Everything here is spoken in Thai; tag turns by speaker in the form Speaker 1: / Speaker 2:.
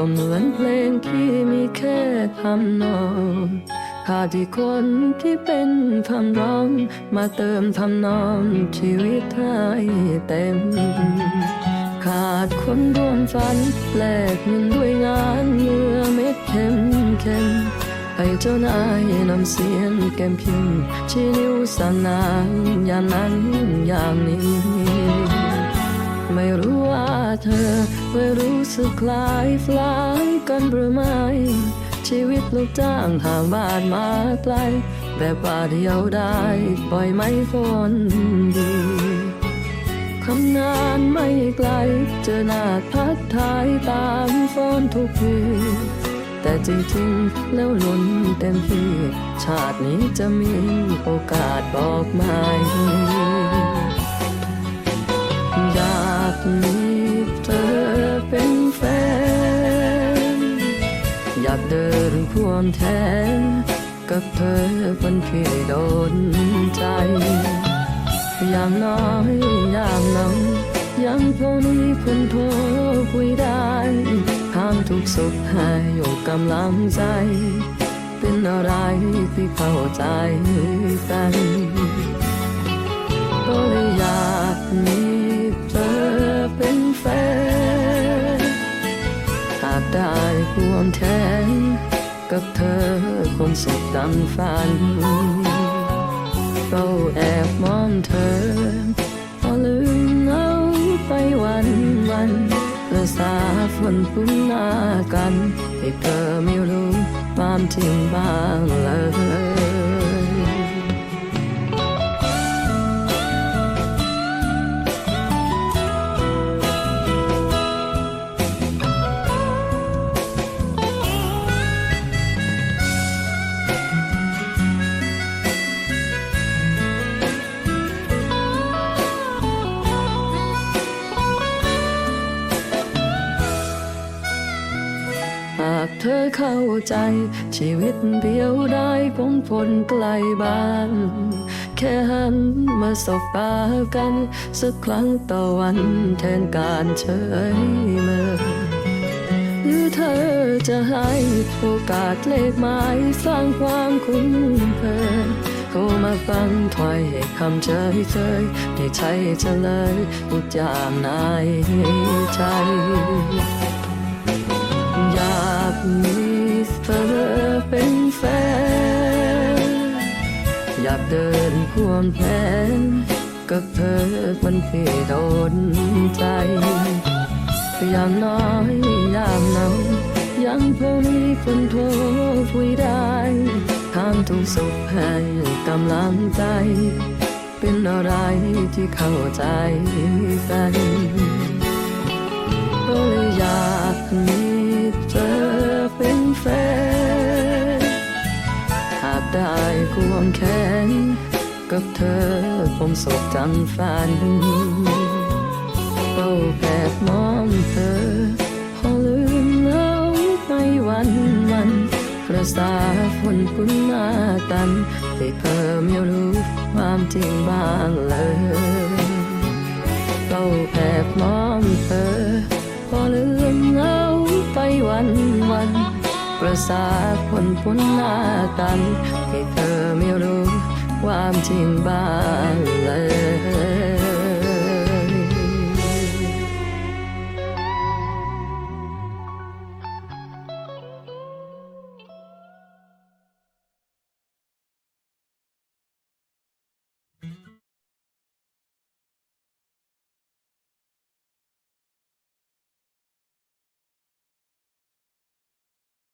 Speaker 1: ก็เหมือนเพลงที่มีแค่ทำนองขาดีคนที่เป็นคำร้อง มาเติมทำนองชีวิตให้เต็ม ขาดคนร่วมฝันแลกเงินด้วยงานเมื่อเม็ดเข้มเข้มให้เจ้านายนำเสียงแก้มพิมพ์ชี้นิ้วสั่งนานอย่างนั้นอย่างนี้ ไม่รู้ว่า เธอไม่รู้สึกคล้ายฟลายกันหรือไม่ชีวิตลูกจ้างห่างบ้านมาไกลแบบว่าเดียวได้ปล่อยไม่คนดีคำนานไม่ไกล เจอหน้าทักทายตามฟอนทุกทีแต่จริงๆแล้วลุ้นเต็มที่ ชาตินี้จะมีโอกาสบอกมอ อยากเดินควงแทนกับเธอคนที่โดนใจ อย่างน้อยอย่างน้อยยังพอมีคนโทรคุยได้ทางทุกสุขให้อยู่กำลังใจ เป็นอะไรที่เข้าใจกันก็เลยอยากมีเธอเป็นแฟนหากได้ควงแทน กับเธอคงสุขดังฝันเราแอบมองเธอพอลืมเอาไปวันวันและสาฝนปุ้นหน้ากันให้เธอไม่รู้ความจริงบ้างเลย เธอเข้าใจ ชีวิตเดียวได้คงพ้นไกลบ้าน แค่หันมาสบตากัน สักครั้งต่อวันแทนการเฉยเมอหรือเธอจะให้โอกาสเลขหมายสร้างความคุ้นเคยโทรมาฟังถ้อยคำเฉยเฉยๆที่ใช่เฉลยทุกอย่างในใจ นควงแขนกับเธอคนที่โดนใจ ยางน้อยย่างน้อยยังพอมีคนโทรคุยได้ทางทุกสุขให้กำลังใจ เป็นอะไรที่เข้าใจกันก็เลยอยากมีเธอเป็นแฟนหากได้ควงแขน กับเธอคงสุขจังฝันเฝ้าแอบมองเธอ พอลืมเอาไปวันวันประสาฝนคุ้นหน้ากันให้เธอไม่รู้ความจริงบ้างเลยเราแอบมองเธอ พอลืมเหงาไปวันวันประสาคนพ้นหน้ากันให้เธอไม่รู้ ความจริงบ้างเลย